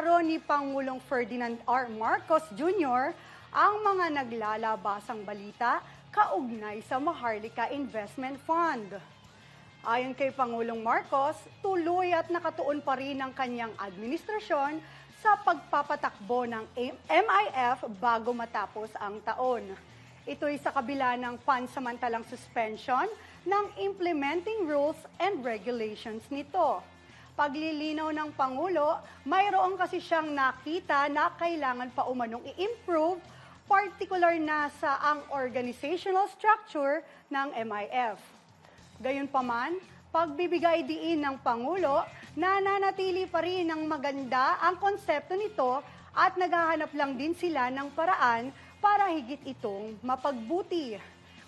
Ikinlaro ni Pangulong Ferdinand R. Marcos Jr. ang mga naglalabasang balita kaugnay sa Maharlika Investment Fund. Ayon kay Pangulong Marcos, tuloy at nakatuon pa rin ang kanyang administrasyon sa pagpapatakbo ng MIF bago matapos ang taon. Ito'y sa kabila ng pansamantalang suspension ng implementing rules and regulations nito. Paglilinaw ng Pangulo, mayroon kasi siyang nakita na kailangan pa umanong i-improve, particular na sa ang organizational structure ng MIF. Gayunpaman, pagbibigay diin ng Pangulo, nananatili pa rin ng maganda ang konsepto nito at naghahanap lang din sila ng paraan para higit itong mapagbuti.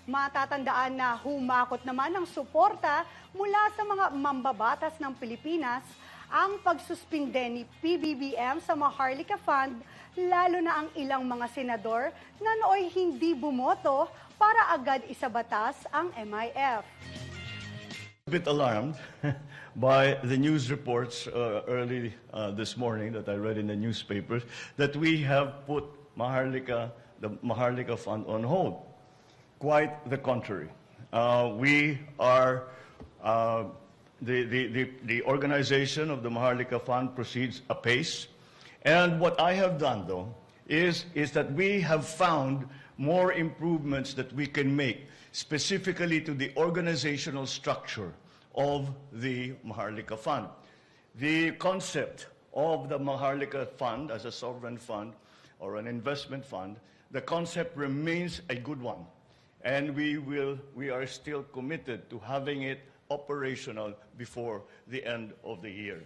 Matatandaan na humakot naman ng suporta mula sa mga mambabatas ng Pilipinas ang pagsuspinde ni PBBM sa Maharlika Fund, lalo na ang ilang mga senador na nooy hindi bumoto para agad isabatas ang MIF. bit alarmed by the news reports uh, early uh, this morning that I read in the newspapers that we have put Maharlika, the Maharlika Fund on hold. Quite the contrary. Uh, we are, uh, the, the, the, the organization of the Maharlika Fund proceeds apace. And what I have done, though, is, is that we have found more improvements that we can make specifically to the organizational structure of the Maharlika Fund. The concept of the Maharlika Fund as a sovereign fund or an investment fund, the concept remains a good one. And we, will, we are still committed to having it operational before the end of the year.